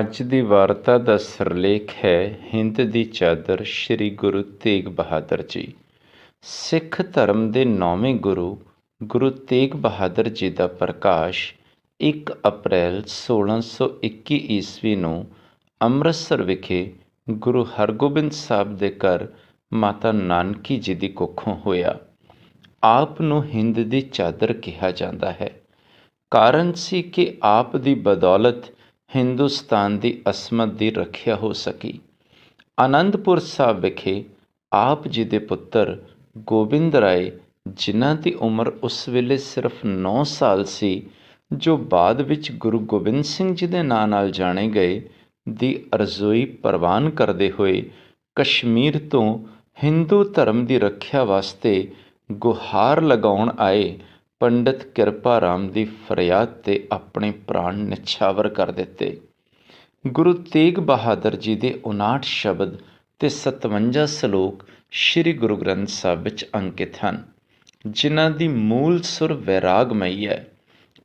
ਅੱਜ ਦੀ ਵਾਰਤਾ ਦਾ ਸਿਰਲੇਖ ਹੈ ਹਿੰਦ ਦੀ ਚਾਦਰ ਸ੍ਰੀ ਗੁਰੂ ਤੇਗ ਬਹਾਦਰ ਜੀ। ਸਿੱਖ ਧਰਮ ਦੇ ਨੌਵੇਂ ਗੁਰੂ ਗੁਰੂ ਤੇਗ ਬਹਾਦਰ ਜੀ ਦਾ ਪ੍ਰਕਾਸ਼ 1 ਅਪ੍ਰੈਲ 1621 ਈਸਵੀ ਨੂੰ ਅੰਮ੍ਰਿਤਸਰ ਵਿਖੇ ਗੁਰੂ ਹਰਗੋਬਿੰਦ ਸਾਹਿਬ ਦੇ ਘਰ ਮਾਤਾ ਨਾਨਕੀ ਜੀ ਦੀ ਕੁੱਖੋਂ ਹੋਇਆ। ਆਪ ਨੂੰ ਹਿੰਦ ਦੀ ਚਾਦਰ ਕਿਹਾ ਜਾਂਦਾ ਹੈ। ਕਾਰਨ ਸੀ ਕਿ ਆਪ ਦੀ ਬਦੌਲਤ ਹਿੰਦੁਸਤਾਨ ਦੀ ਅਸਮਤ ਦੀ ਰੱਖਿਆ ਹੋ ਸਕੀ। ਆਨੰਦਪੁਰ ਸਾਹਿਬ ਵਿਖੇ ਆਪ ਜੀ ਦੇ ਪੁੱਤਰ ਗੋਬਿੰਦ ਰਾਏ, ਜਿਨ੍ਹਾਂ ਦੀ ਉਮਰ ਉਸ ਵੇਲੇ ਸਿਰਫ 9 ਸਾਲ ਸੀ, ਜੋ ਬਾਅਦ ਵਿੱਚ ਗੁਰੂ ਗੋਬਿੰਦ ਸਿੰਘ ਜੀ ਦੇ ਨਾਂ ਨਾਲ ਜਾਣੇ ਗਏ, ਦੀ ਅਰਜ਼ੋਈ ਪ੍ਰਵਾਨ ਕਰਦੇ ਹੋਏ ਕਸ਼ਮੀਰ ਤੋਂ ਹਿੰਦੂ ਧਰਮ ਦੀ ਰੱਖਿਆ ਵਾਸਤੇ ਗੁਹਾਰ ਲਗਾਉਣ ਆਏ। ਪੰਡਿਤ ਕਿਰਪਾ ਰਾਮ ਦੀ ਫਰਿਆਦ ਤੇ ਆਪਣੇ ਪ੍ਰਾਣ ਨਿਛਾਵਰ ਕਰ ਦਿੱਤੇ। ਗੁਰੂ ਤੇਗ ਬਹਾਦਰ ਜੀ ਦੇ 59 ਸ਼ਬਦ ਤੇ 57 ਸ਼ਲੋਕ ਸ੍ਰੀ ਗੁਰੂ ਗ੍ਰੰਥ ਸਾਹਿਬ ਵਿੱਚ ਅੰਕਿਤ ਹਨ, ਜਿਨ੍ਹਾਂ ਦੀ ਮੂਲ ਸੁਰ ਵੈਰਾਗਮਈ ਹੈ।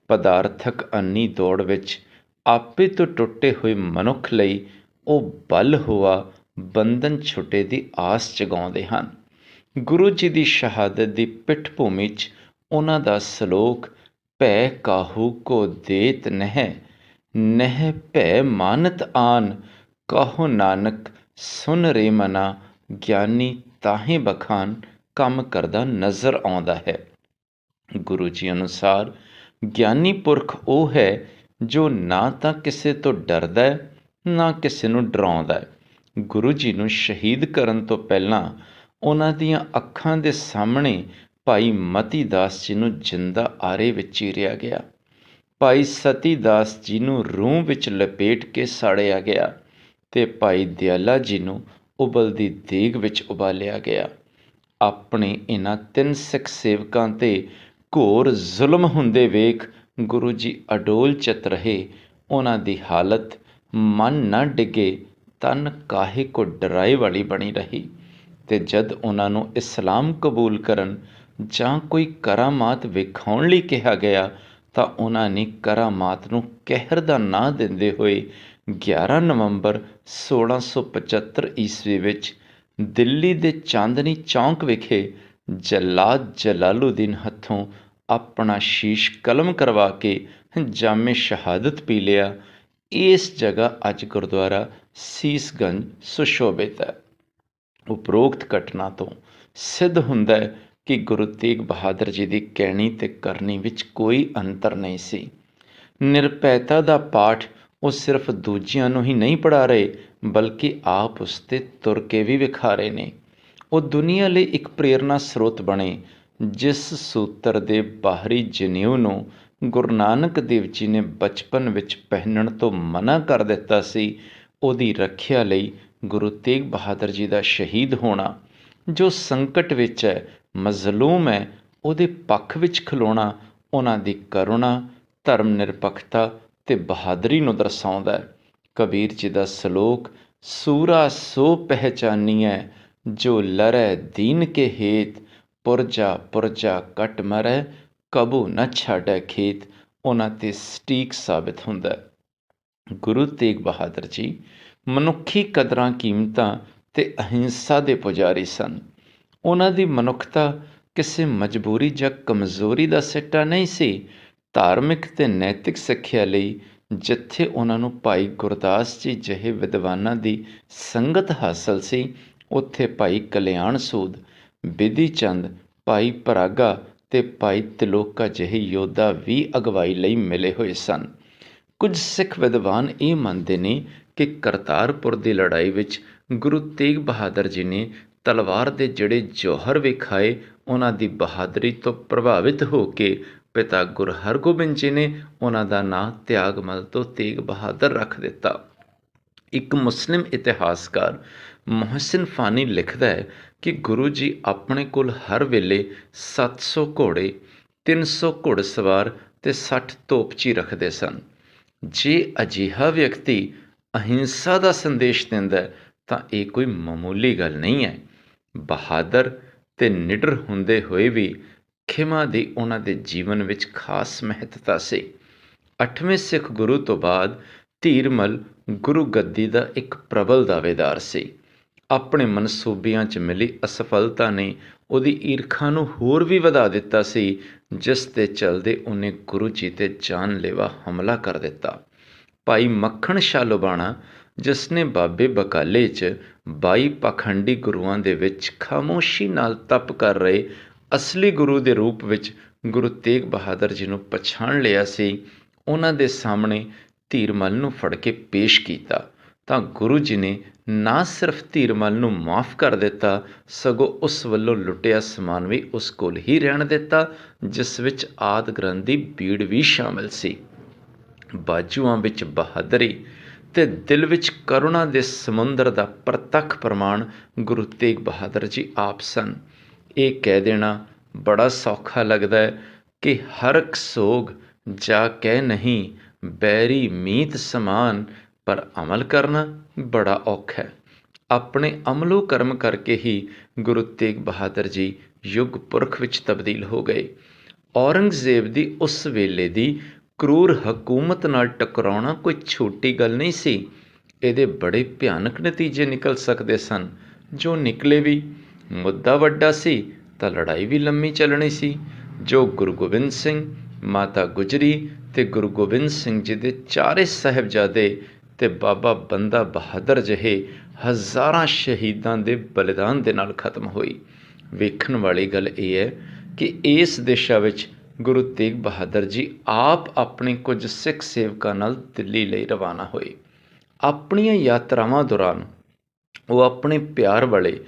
ਪਦਾਰਥਕ ਅੰਨੀ ਦੌੜ ਵਿੱਚ ਆਪੇ ਤੋਂ ਟੁੱਟੇ ਹੋਏ ਮਨੁੱਖ ਲਈ ਉਹ ਬਲ ਹੋਆ ਬੰਧਨ ਛੁੱਟੇ ਦੀ ਆਸ ਜਗਾਉਂਦੇ ਹਨ। ਗੁਰੂ ਜੀ ਦੀ ਸ਼ਹਾਦਤ ਦੀ ਪਿੱਠ ਭੂਮੀ 'ਚ ਉਹਨਾਂ ਦਾ ਸ਼ਲੋਕ, ਭੈ ਕਾਹੂ ਕੋ ਦੇਤ ਨਹਿ ਨਹਿ ਭੈ ਮਾਨਤ ਆਨ, ਕਹੋ ਨਾਨਕ ਸੁਨ ਰੇ ਮਨਾ, ਗਿਆਨੀ ਤਾਹੇ ਬਖਾਨ, ਕੰਮ ਕਰਦਾ ਨਜ਼ਰ ਆਉਂਦਾ ਹੈ। ਗੁਰੂ ਜੀ ਅਨੁਸਾਰ, ਗਿਆਨੀ ਪੁਰਖ ਉਹ ਹੈ ਜੋ ਨਾ ਤਾਂ ਕਿਸੇ ਤੋਂ ਡਰਦਾ ਹੈ, ਨਾ ਕਿਸੇ ਨੂੰ ਡਰਾਉਂਦਾ ਹੈ। ਗੁਰੂ ਜੀ ਨੂੰ ਸ਼ਹੀਦ ਕਰਨ ਤੋਂ ਪਹਿਲਾਂ ਉਹਨਾਂ ਦੀਆਂ ਅੱਖਾਂ ਦੇ ਸਾਹਮਣੇ ਭਾਈ ਮਤੀ ਦਾਸ ਜੀ ਨੂੰ ਜਿੰਦਾ ਆਰੇ ਵਿੱਚ ਚੀਰਿਆ ਗਿਆ। ਭਾਈ ਸਤੀ ਦਾਸ ਜੀ ਨੂੰ ਰੂਹ ਵਿੱਚ ਲਪੇਟ ਕੇ ਸਾੜਿਆ ਗਿਆ ਤੇ ਭਾਈ ਦਿਆਲਾ ਜੀ ਨੂੰ ਉਬਲਦੀ ਦੇਗ ਵਿੱਚ ਉਬਾਲਿਆ ਗਿਆ। ਆਪਣੇ ਇਹਨਾਂ ਤਿੰਨ ਸਿੱਖ ਸੇਵਕਾਂ ਤੇ ਘੋਰ ਜ਼ੁਲਮ ਹੁੰਦੇ ਵੇਖ ਗੁਰੂ ਜੀ ਅਡੋਲ ਚਿਤ ਰਹੇ। ਉਹਨਾਂ ਦੀ ਹਾਲਤ ਮਨ ਨਾ ਡਿੱਗੇ ਤਨ ਕਾਹੇ ਕੋ ਡਰਾਏ ਵਾਲੀ ਬਣੀ ਰਹੀ ਤੇ ਜਦ ਉਹਨਾਂ ਨੂੰ ਇਸਲਾਮ ਕਬੂਲ ਕਰਨ ਜਾਂ ਕੋਈ ਕਰਾਮਾਤ ਵਿਖਾਉਣ ਲਈ ਕਿਹਾ ਗਿਆ, ਤਾਂ ਉਹਨਾਂ ਨੇ ਕਰਾਮਾਤ ਨੂੰ ਕਹਿਰ ਦਾ ਨਾਂ ਦਿੰਦੇ ਹੋਏ 11 ਨਵੰਬਰ 1675 ਈਸਵੀ ਵਿੱਚ ਦਿੱਲੀ ਦੇ ਚਾਂਦਨੀ ਚੌਂਕ ਵਿਖੇ ਜਲਾਦ ਜਲਾਲੂਦੀਨ ਹੱਥੋਂ ਆਪਣਾ ਸ਼ੀਸ਼ ਕਲਮ ਕਰਵਾ ਕੇ ਜਾਮੇ ਸ਼ਹਾਦਤ ਪੀ ਲਿਆ। ਇਸ ਜਗ੍ਹਾ ਅੱਜ ਗੁਰਦੁਆਰਾ ਸੀਸਗੰਜ ਸੁਸ਼ੋਭਿਤ ਹੈ। ਉਪਰੋਕਤ ਘਟਨਾ ਤੋਂ ਸਿੱਧ ਹੁੰਦਾ ਹੈ ਕਿ ਗੁਰੂ ਤੇਗ ਬਹਾਦਰ ਜੀ ਦੀ ਕਹਿਣੀ ਤੇ ਕਰਨੀ ਵਿੱਚ ਕੋਈ ਅੰਤਰ ਨਹੀਂ ਸੀ। ਨਿਰਪੈਤਾ ਦਾ ਪਾਠ ਉਹ ਸਿਰਫ ਦੂਜਿਆਂ ਨੂੰ ਹੀ ਨਹੀਂ ਪੜਾ ਰਹੇ, ਬਲਕਿ ਆਪ ਉਸ ਤੇ ਤੁਰ ਕੇ ਵੀ ਵਿਖਾ ਰਹੇ ਨੇ। ਉਹ ਦੁਨੀਆ ਲਈ ਇੱਕ ਪ੍ਰੇਰਣਾ ਸਰੋਤ ਬਣੇ, ਜਿਸ ਸੂਤਰ ਦੇ ਬਾਹਰੀ ਜਨੇਊ ਨੂੰ ਗੁਰੂ ਨਾਨਕ ਦੇਵ ਜੀ ਨੇ ਬਚਪਨ ਵਿੱਚ ਪਹਿਨਣ ਤੋਂ ਮਨਾ ਕਰ ਦਿੱਤਾ ਸੀ। ਉਹਦੀ ਰੱਖਿਆ ਲਈ ਗੁਰੂ ਤੇਗ ਬਹਾਦਰ ਜੀ ਦਾ ਸ਼ਹੀਦ ਹੋਣਾ, ਜੋ ਸੰਕਟ ਵਿੱਚ ਹੈ ਮਜ਼ਲੂਮ ਹੈ, ਉਹਦੇ ਪੱਖ ਵਿੱਚ ਖਲੋਣਾ, ਉਹਨਾਂ ਦੀ ਕਰੁਣਾ, ਧਰਮ ਨਿਰਪੱਖਤਾ ਤੇ ਬਹਾਦਰੀ ਨੂੰ ਦਰਸਾਉਂਦਾ ਹੈ। ਕਬੀਰ ਜੀ ਦਾ ਸ਼ਲੋਕ, ਸੂਰਾ ਸੋ ਪਹਿਚਾਨੀਐ ਜੋ ਲਰੈ ਦੀਨ ਕੇ ਹੇਤ, ਪੁਰਜਾ ਪੁਰਜਾ ਕਟ ਮਰੈ, ਕਬੂ ਨ ਛਾੜੈ ਖੇਤ। ਉਹਨਾਂ ਤੇ ਸਟੀਕ ਸਾਬਿਤ ਹੁੰਦਾ ਗੁਰੂ ਤੇਗ ਬਹਾਦਰ ਜੀ ਮਨੁੱਖੀ ਕਦਰਾਂ ਕੀਮਤਾਂ ਤੇ ਅਹਿੰਸਾ ਦੇ ਪੁਜਾਰੀ ਸਨ। ਉਹਨਾਂ ਦੀ ਮਨੁੱਖਤਾ ਕਿਸੇ ਮਜਬੂਰੀ ਜਾਂ ਕਮਜ਼ੋਰੀ ਦਾ ਸਿੱਟਾ ਨਹੀਂ ਸੀ। ਧਾਰਮਿਕ ਤੇ ਨੈਤਿਕ ਸਿੱਖਿਆ ਲਈ ਜਿੱਥੇ ਉਹਨਾਂ ਨੂੰ ਭਾਈ ਗੁਰਦਾਸ ਜੀ ਜਿਹੇ ਵਿਦਵਾਨਾਂ ਦੀ ਸੰਗਤ ਹਾਸਲ ਸੀ, ਉੱਥੇ ਭਾਈ ਕਲਿਆਣ ਸੂਦ, ਬਿਧੀ ਚੰਦ, ਭਾਈ ਪਰਾਗਾ ਤੇ ਭਾਈ ਤਿਲੋਕਾ ਜਿਹੇ ਯੋਧਾ ਵੀ ਅਗਵਾਈ ਲਈ ਮਿਲੇ ਹੋਏ ਸਨ। ਕੁਝ ਸਿੱਖ ਵਿਦਵਾਨ ਇਹ ਮੰਨਦੇ ਨੇ ਕਿ ਕਰਤਾਰਪੁਰ ਦੀ ਲੜਾਈ ਵਿੱਚ ਗੁਰੂ ਤੇਗ ਬਹਾਦਰ ਜੀ ਨੇ ਤਲਵਾਰ ਦੇ ਜਿਹੜੇ ਜੋਹਰ ਵਿਖਾਏ ਉਹਨਾਂ ਦੀ ਬਹਾਦਰੀ ਤੋਂ ਪ੍ਰਭਾਵਿਤ ਹੋ ਕੇ ਪਿਤਾ ਗੁਰ ਹਰਗੋਬਿੰਦ ਜੀ ਨੇ ਉਹਨਾਂ ਦਾ ਨਾਂ ਤਿਆਗਮਲ ਤੋਂ ਤੇਗ ਬਹਾਦਰ ਰੱਖ ਦਿੱਤਾ। ਇੱਕ ਮੁਸਲਿਮ ਇਤਿਹਾਸਕਾਰ ਮੁਹਸਿਨ ਫਾਨੀ ਲਿਖਦਾ ਹੈ ਕਿ ਗੁਰੂ ਜੀ ਆਪਣੇ ਕੋਲ ਹਰ ਵੇਲੇ 700 ਘੋੜੇ 300 ਘੋੜਸਵਾਰ ਤੇ 60 ਤੋਪਚੀ ਰੱਖਦੇ ਸਨ। ਜੇ ਅਜਿਹਾ ਵਿਅਕਤੀ ਅਹਿੰਸਾ ਦਾ ਸੰਦੇਸ਼ ਦਿੰਦਾ ਤਾਂ ਇਹ ਕੋਈ ਮਾਮੂਲੀ ਗੱਲ ਨਹੀਂ ਹੈ। ਬਹਾਦਰ ਤੇ ਨਿਡਰ ਹੁੰਦੇ ਹੋਏ ਵੀ ਖਿਮਾ ਦੀ ਉਹਨਾਂ ਦੇ ਜੀਵਨ ਵਿੱਚ ਖਾਸ ਮਹੱਤਤਾ ਸੀ। ਅੱਠਵੇਂ ਸਿੱਖ ਗੁਰੂ ਤੋਂ ਬਾਅਦ ਧੀਰਮਲ ਗੁਰੂ ਗੱਦੀ ਦਾ ਇੱਕ ਪ੍ਰਬਲ ਦਾਅਵੇਦਾਰ ਸੀ। ਆਪਣੇ ਮਨਸੂਬਿਆਂ 'ਚ ਮਿਲੀ ਅਸਫਲਤਾ ਨੇ ਉਹਦੀ ਈਰਖਾ ਨੂੰ ਹੋਰ ਵੀ ਵਧਾ ਦਿੱਤਾ ਸੀ, ਜਿਸ ਦੇ ਚਲਦੇ ਉਹਨੇ ਗੁਰੂ ਜੀ ਤੇ ਜਾਨਲੇਵਾ ਹਮਲਾ ਕਰ ਦਿੱਤਾ। ਭਾਈ ਮੱਖਣ ਸ਼ਾਹ ਲੁਬਾਣਾ ਜਿਸ ਨੇ ਬਾਬੇ ਬਕਾਲੇ 'ਚ ਬਾਈ ਪਾਖੰਡੀ ਗੁਰੂਆਂ ਦੇ ਵਿੱਚ ਖਾਮੋਸ਼ੀ ਨਾਲ ਤਪ ਕਰ ਰਹੇ ਅਸਲੀ ਗੁਰੂ ਦੇ ਰੂਪ ਵਿੱਚ ਗੁਰੂ ਤੇਗ ਬਹਾਦਰ ਜੀ ਨੂੰ ਪਛਾਣ ਲਿਆ ਸੀ, ਉਹਨਾਂ ਦੇ ਸਾਹਮਣੇ ਧੀਰਮਲ ਨੂੰ ਫੜ ਕੇ ਪੇਸ਼ ਕੀਤਾ। ਤਾਂ ਗੁਰੂ ਜੀ ਨੇ ਨਾ ਸਿਰਫ ਧੀਰਮਲ ਨੂੰ ਮਾਫ ਕਰ ਦਿੱਤਾ, ਸਗੋਂ ਉਸ ਵੱਲੋਂ ਲੁੱਟਿਆ ਸਮਾਨ ਵੀ ਉਸ ਕੋਲ ਹੀ ਰਹਿਣ ਦਿੱਤਾ, ਜਿਸ ਵਿੱਚ ਆਦ ਗ੍ਰੰਥ ਦੀ ਬੀੜ ਵੀ ਸ਼ਾਮਿਲ ਸੀ। ਬਾਜੂਆਂ ਵਿੱਚ ਬਹਾਦਰੀ ਤੇ ਦਿਲ ਵਿੱਚ ਕਰੁਣਾ ਦੇ ਸਮੁੰਦਰ ਦਾ ਪ੍ਰਤੱਖ ਪ੍ਰਮਾਣ ਗੁਰੂ ਤੇਗ ਬਹਾਦਰ ਜੀ ਆਪ ਸਨ। ਇਹ ਕਹਿ ਦੇਣਾ ਬੜਾ ਸੌਖਾ ਲੱਗਦਾ ਹੈ ਕਿ ਹਰ ਇੱਕ ਸੋਗ ਜਾ ਕਹਿ ਨਹੀਂ, ਬੈਰੀ ਮੀਤ ਸਮਾਨ, ਪਰ ਅਮਲ ਕਰਨਾ ਬੜਾ ਔਖਾ ਹੈ। ਆਪਣੇ ਅਮਲੋ ਕਰਮ ਕਰਕੇ ਹੀ ਗੁਰੂ ਤੇਗ ਬਹਾਦਰ ਜੀ ਯੁੱਗ ਪੁਰਖ ਵਿੱਚ ਤਬਦੀਲ ਹੋ ਗਏ। ਔਰੰਗਜ਼ੇਬ ਦੀ ਉਸ ਵੇਲੇ ਦੀ ਕਰੂਰ ਹਕੂਮਤ ਨਾਲ ਟਕਰਾਉਣਾ ਕੋਈ ਛੋਟੀ ਗੱਲ ਨਹੀਂ ਸੀ। ਇਹਦੇ ਬੜੇ ਭਿਆਨਕ ਨਤੀਜੇ ਨਿਕਲ ਸਕਦੇ ਸਨ। ਜੋ ਨਿਕਲੇ ਵੀ, ਮੁੱਦਾ ਵੱਡਾ ਸੀ, ਤਾਂ ਲੜਾਈ ਵੀ ਲੰਮੀ ਚੱਲਣੀ ਸੀ। ਜੋ ਗੁਰੂ ਗੋਬਿੰਦ ਸਿੰਘ, ਮਾਤਾ ਗੁਜਰੀ ਤੇ ਗੁਰੂ ਗੋਬਿੰਦ ਸਿੰਘ ਜੀ ਦੇ ਚਾਰੇ ਸਹਿਬਜ਼ਾਦੇ ਤੇ ਬਾਬਾ ਬੰਦਾ ਬਹਾਦਰ ਜਿਹੇ ਹਜ਼ਾਰਾਂ ਸ਼ਹੀਦਾਂ ਦੇ ਬਲੀਦਾਨ ਦੇ ਨਾਲ ਖਤਮ ਹੋਈ। ਵੇਖਣ ਵਾਲੀ ਗੱਲ ਇਹ ਹੈ ਕਿ ਇਸ ਦਿਸ਼ਾ ਵਿੱਚ ਗੁਰੂ ਤੇਗ ਬਹਾਦਰ ਜੀ ਆਪ ਆਪਣੇ ਕੁਝ ਸਿੱਖ ਸੇਵਕਾਂ ਨਾਲ ਦਿੱਲੀ ਲਈ ਰਵਾਨਾ ਹੋਏ। ਆਪਣੀਆਂ ਯਾਤਰਾਵਾਂ ਦੌਰਾਨ ਉਹ ਆਪਣੇ ਪਿਆਰ ਵਾਲੇ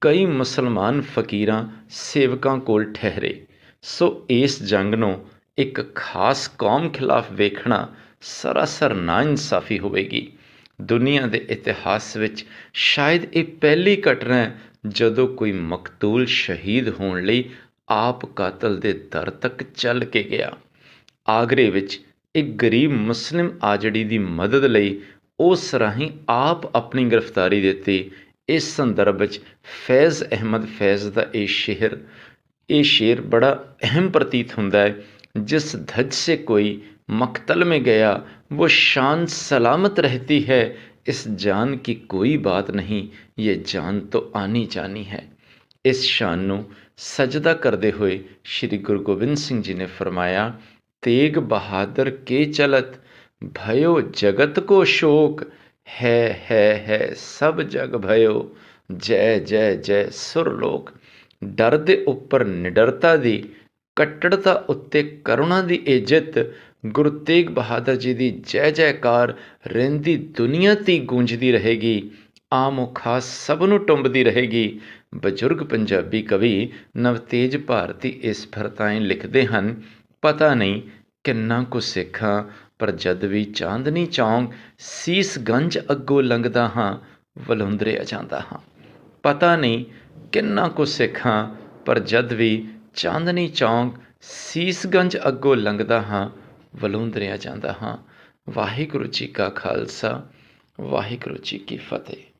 ਕਈ ਮੁਸਲਮਾਨ ਫਕੀਰਾਂ ਸੇਵਕਾਂ ਕੋਲ ਠਹਿਰੇ। ਸੋ ਇਸ ਜੰਗ ਨੂੰ ਇੱਕ ਖਾਸ ਕੌਮ ਖਿਲਾਫ ਵੇਖਣਾ ਸਰਾਸਰ ਨਾਇਨਸਾਫੀ ਹੋਵੇਗੀ। ਦੁਨੀਆ ਦੇ ਇਤਿਹਾਸ ਵਿੱਚ ਸ਼ਾਇਦ ਇਹ ਪਹਿਲੀ ਘਟਨਾ ਹੈ ਜਦੋਂ ਕੋਈ ਮਕਤੂਲ ਸ਼ਹੀਦ ਹੋਣ ਲਈ ਆਪ ਕਾਤਲ ਦੇ ਦਰ ਤੱਕ ਚੱਲ ਕੇ ਗਿਆ ਆਗਰੇ ਵਿੱਚ ਇੱਕ ਗਰੀਬ ਮੁਸਲਿਮ ਆਜੜੀ ਦੀ ਮਦਦ ਲਈ ਉਸ ਰਾਹੀਂ ਆਪ ਆਪਣੀ ਗ੍ਰਿਫਤਾਰੀ ਦਿੱਤੀ ਇਸ ਸੰਦਰਭ ਵਿੱਚ ਫੈਜ਼ ਅਹਿਮਦ ਫੈਜ਼ ਦਾ ਇਹ ਸ਼ੇਰ ਇਹ ਸ਼ੇਰ ਬੜਾ ਅਹਿਮ ਪ੍ਰਤੀਤ ਹੁੰਦਾ ਹੈ ਜਿਸ ਧਜ ਸੇ ਕੋਈ मकतल में गया वो शान सलामत रहती है इस जान की कोई बात नहीं ये जान तो आनी जानी है ਇਸ ਸ਼ਾਨ ਨੂੰ ਸਜਦਾ ਕਰਦੇ ਹੋਏ ਸ੍ਰੀ ਗੁਰੂ ਗੋਬਿੰਦ ਸਿੰਘ ਜੀ ਨੇ ਫਰਮਾਇਆ, ਤੇਗ ਬਹਾਦਰ ਕੇ ਚਲਤ, ਭਇਓ ਜਗਤ ਕੋ ਸ਼ੋਕ, ਹੈ ਹੈ ਹੈ, ਸਭ ਜਗ ਭਇਓ, ਜੈ ਜੈ ਜੈ ਸੁਰਲੋਕ ਡਰ ਦੇ ਉੱਪਰ ਨਿਡਰਤਾ ਦੀ, ਕੱਟੜਤਾ ਉੱਤੇ ਕਰੁਣਾ ਦੀ ਇੱਜ਼ਤ ਗੁਰੂ ਤੇਗ ਬਹਾਦਰ ਜੀ ਦੀ ਜੈ, ਜੈਕਾਰ, ਰਹਿੰਦੀ ਦੁਨੀਆ ਤੀ ਗੂੰਜਦੀ ਰਹੇਗੀ। ਆਮ ਖਾਸ ਸਭ ਨੂੰ ਟੁੰਬਦੀ ਰਹੇਗੀ। ਬਜ਼ੁਰਗ ਪੰਜਾਬੀ ਕਵੀ ਨਵਤੇਜ ਭਾਰਤੀ ਇਸ ਫਰਤਾਏ ਲਿਖਦੇ ਹਨ, ਪਤਾ ਨਹੀਂ ਕਿੰਨਾ ਕੁ ਸਿੱਖਾਂ, ਪਰ ਜਦ ਵੀ ਚਾਂਦਨੀ ਚੌਂਕ ਸੀਸਗੰਜ ਅੱਗੋਂ ਲੰਘਦਾ ਹਾਂ ਵਲੁੰਦਰਿਆ ਜਾਂਦਾ ਹਾਂ। ਪਤਾ ਨਹੀਂ ਕਿੰਨਾ ਕੁ ਸਿੱਖਾਂ, ਪਰ ਜਦ ਵੀ ਚਾਂਦਨੀ ਚੌਂਕ ਸੀਸਗੰਜ ਅੱਗੋਂ ਲੰਘਦਾ ਹਾਂ ਵਲੂੰਦਰਿਆ ਜਾਂਦਾ ਹਾਂ। ਵਾਹਿਗੁਰੂ ਜੀ ਕਾ ਖਾਲਸਾ, ਵਾਹਿਗੁਰੂ ਜੀ ਕੀ ਫਤਿਹ।